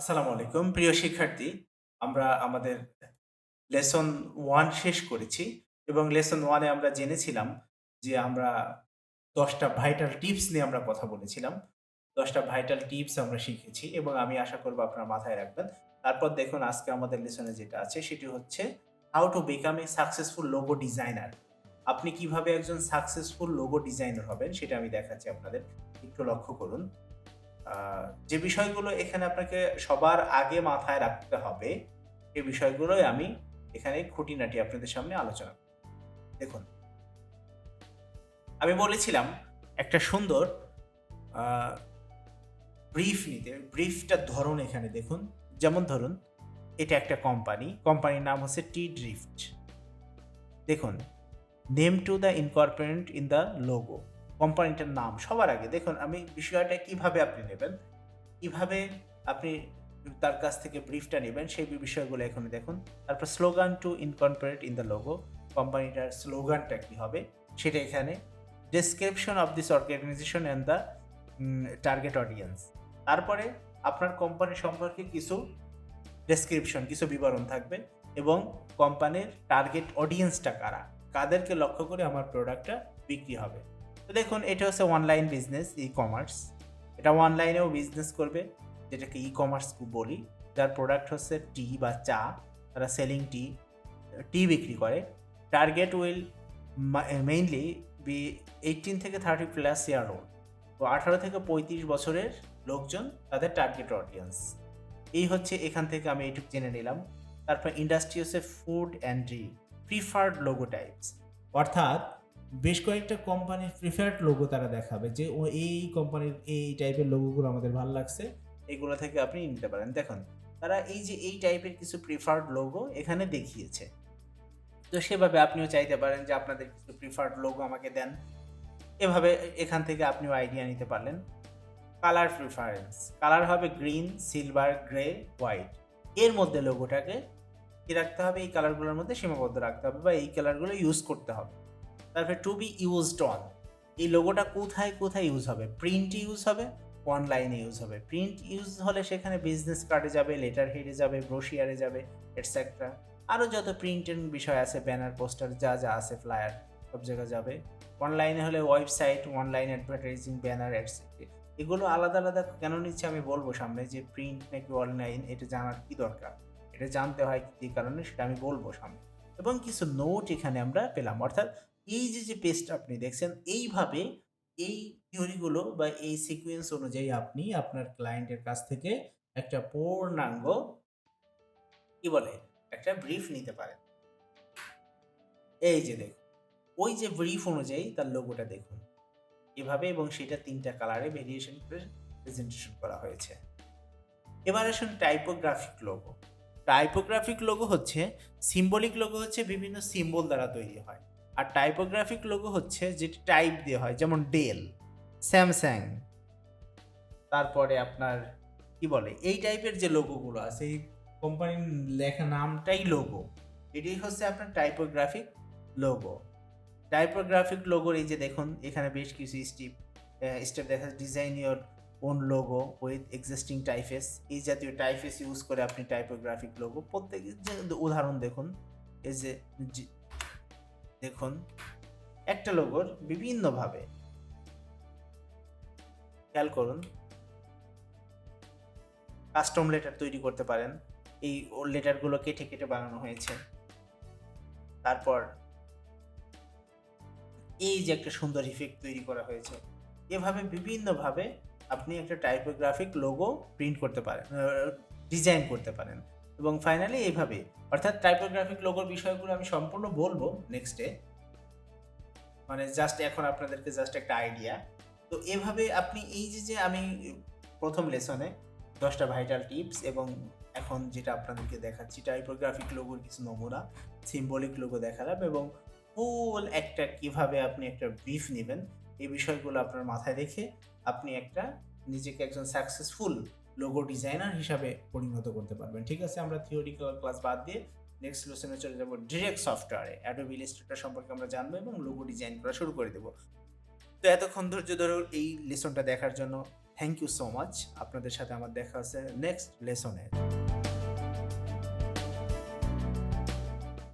আসসালামু আলাইকুম। প্রিয় শিক্ষার্থী, আমরা আমাদের লেসন ওয়ান শেষ করেছি এবং লেসন ওয়ানে আমরা জেনেছিলাম যে আমরা দশটা ভাইটাল টিপস নিয়ে আমরা কথা বলেছিলাম। দশটা ভাইটাল টিপস আমরা শিখেছি এবং আমি আশা করব আপনারা মাথায় রাখবেন। তারপর দেখুন আজকে আমাদের লেসনে যেটা আছে সেটি হচ্ছে how to become a successful logo designer আপনি কীভাবে একজন সাকসেসফুল লোগো ডিজাইনার হবেন সেটা আমি দেখাচ্ছি আপনাদের। একটু লক্ষ্য করুন। যে বিষয়গুলো এখানে আপনাকে সবার আগে মাথায় রাখতে হবে সেই বিষয়গুলোই আমি এখানে খুঁটিনাটি আপনাদের সামনে আলোচনা। দেখুন, আমি বলেছিলাম একটা সুন্দর ব্রিফ নিতে ব্রিফটার ধরন এখানে দেখুন, যেমন ধরুন, এটা একটা কোম্পানি কোম্পানির নাম হচ্ছে টি ড্রিফট দেখুন name to the incorporate in the logo কোম্পানিটার নাম সবার আগে। দেখুন, আমি বিষয়টা কীভাবে আপনি নেবেন, কীভাবে আপনি তার কাছ থেকে ব্রিফটা নেবেন, সেই বিষয়গুলো এখানে দেখুন। তারপর slogan to incorporate in the logo কোম্পানিটার স্লোগানটা কি হবে, সেটা এখানে। Description of this organisation and the target audience তারপরে আপনার কোম্পানি সম্পর্কে কিছু ডেসক্রিপশন কিছু বিবরণ থাকবে এবং কোম্পানির টার্গেট অডিয়েন্সটা কারা, কাদেরকে লক্ষ্য করে আমার প্রোডাক্টটা বিক্রি হবে। তো দেখুন, এটা হচ্ছে অনলাইন বিজনেস ই কমার্স এটা অনলাইনেও বিজনেস করবে, যেটাকে ই কমার্স বলি। যার প্রোডাক্ট হচ্ছে টি বা চা। তারা সেলিং টি টি বিক্রি করে। Target will mainly be eighteen থেকে থার্টি প্লাস ইয়ার ওল্ড তো আঠারো থেকে পঁয়ত্রিশ বছরের লোকজন তাদের টার্গেট অডিয়েন্স এই হচ্ছে এখান থেকে আমি এইটুকু জেনে নিলাম। তারপর ইন্ডাস্ট্রি হচ্ছে food and drink preferred logo types অর্থাৎ বেশ কয়েকটা কোম্পানির প্রিফার্ড লোগো তারা দেখাবে যে, ও এই কোম্পানির এই টাইপের লোগোগুলো আমাদের ভালো লাগছে, এগুলো থেকে আপনি নিতে পারেন। দেখুন, তারা এই যে এই টাইপের কিছু প্রিফার্ড লোগো এখানে দেখিয়েছে। তো সেভাবে আপনিও চাইতে পারেন যে, আপনাদের কিছু প্রিফার্ড লোগো আমাকে দেন। এভাবে এখান থেকে আপনিও আইডিয়া নিতে পারলেন। কালার প্রিফারেন্স কালার হবে গ্রিন সিলভার গ্রে হোয়াইট এর মধ্যে লোগোটাকে কি রাখতে হবে? এই কালারগুলোর মধ্যে সীমাবদ্ধ রাখতে হবে বা এই কালারগুলো ইউজ করতে হবে। তারপরে টু বি ইউজড অন এই লোগোটা কোথায় কোথায় ইউজ হবে? প্রিন্ট ইউজ হবে অনলাইনে ইউজ হবে। প্রিন্ট ইউজ হলে সেখানে বিজনেস কার্ডে যাবে লেটার হেডে যাবে ব্রোশিয়ারে যাবে এটসেট্রা আরও যত প্রিন্টের বিষয় আছে ব্যানার পোস্টার যা যা আছে ফ্লায়ার সব জায়গায় যাবে। অনলাইনে হলে website online advertising banner etcetera এগুলো আলাদা আলাদা কেন নিচ্ছে আমি বলব সামনে যে প্রিন্ট নাকি অনলাইন এটা জানার কি দরকার? এটা জানতে হয় কি কারণে, সেটা আমি বলব সামনে। এবং কিছু নোট এখানে আমরা পেলাম। অর্থাৎ এই যে যে পেজটা আপনি দেখছেন, এইভাবে এই থিওরিগুলো বা এই সিকোয়েন্স অনুযায়ী আপনি আপনার ক্লায়েন্টের কাছ থেকে একটা পূর্ণাঙ্গ কি বলে একটা ব্রিফ নিতে পারেন। এই যে দেখুন, ওই যে ব্রিফ অনুযায়ী তার লোগোটা দেখুন। এভাবে এবং সেটা তিনটা কালারে ভেরিয়েশন করে প্রেজেন্টেশন করা হয়েছে। এবার আসুন টাইপোগ্রাফিক লোগো টাইপোগ্রাফিক লোগো হচ্ছে সিম্বলিক লোগো হচ্ছে বিভিন্ন সিম্বল দ্বারা তৈরি হয়। আর টাইপোগ্রাফিক লোগো হচ্ছে যেটি টাইপ দিয়ে হয়, যেমন ডেল স্যামসাং তারপরে আপনার, কি বলে, এই টাইপের যে লোগোগুলো আছে, এই কোম্পানির লেখা নামটাই লোগো এটি হচ্ছে আপনার টাইপোগ্রাফিক লোগো টাইপোগ্রাফিক লোগোর এই যে দেখুন, এখানে বেশ কিছু স্টিপ স্টেপ দেখা design your own logo with existing typeface এই জাতীয় টাইফেস ইউজ করে আপনি টাইপোগ্রাফিক লোগো প্রত্যেক উদাহরণ দেখুন, এই যে দেখুন, একটা লোগোর বিভিন্নভাবে। খেয়াল করুন। কাস্টম লেটার তৈরি করতে পারেন। এই লেটারগুলো কেটে কেটে বানানো হয়েছে। তারপর এই যে একটা সুন্দর ইফেক্ট তৈরি করা হয়েছে, এভাবে বিভিন্নভাবে আপনি একটা টাইপোগ্রাফিক লোগো প্রিন্ট করতে পারেন ডিজাইন করতে পারেন। এবং ফাইনালি এইভাবে, অর্থাৎ টাইপোগ্রাফিক লোগোর বিষয়গুলো আমি সম্পূর্ণ বলব নেক্সটে মানে জাস্ট এখন আপনাদেরকে জাস্ট একটা আইডিয়া তো এভাবে আপনি এই যে যে আমি প্রথম লেসনে দশটা ভাইটাল টিপস এবং এখন যেটা আপনাদেরকে দেখাচ্ছি টাইপোগ্রাফিক লোগোর কিছু নমুনা সিম্বলিক লোগো দেখালাম এবং ফুল একটা কীভাবে আপনি একটা ব্রিফ নেবেন, এই বিষয়গুলো আপনার মাথায় রেখে আপনি একটা নিজেকে একজন সাকসেসফুল লোগো ডিজাইনার হিসাবে পরিণত করতে পারবেন। ঠিক আছে, আমরা থিওরিক্যাল ক্লাস বাদ দিয়ে নেক্সট লেসনে চলে যাব ডিরেক্ট সফটওয়্যারে অ্যাডোবি ইলাস্ট্রেটর সম্পর্কে আমরা জানব এবং লোগো ডিজাইন করা শুরু করে দেবো। তো এতক্ষণ ধৈর্য ধরে এই লেসনটা দেখার জন্য। থ্যাংক ইউ সো মাচ আপনাদের সাথে আমার দেখা আছে নেক্সট লেসনে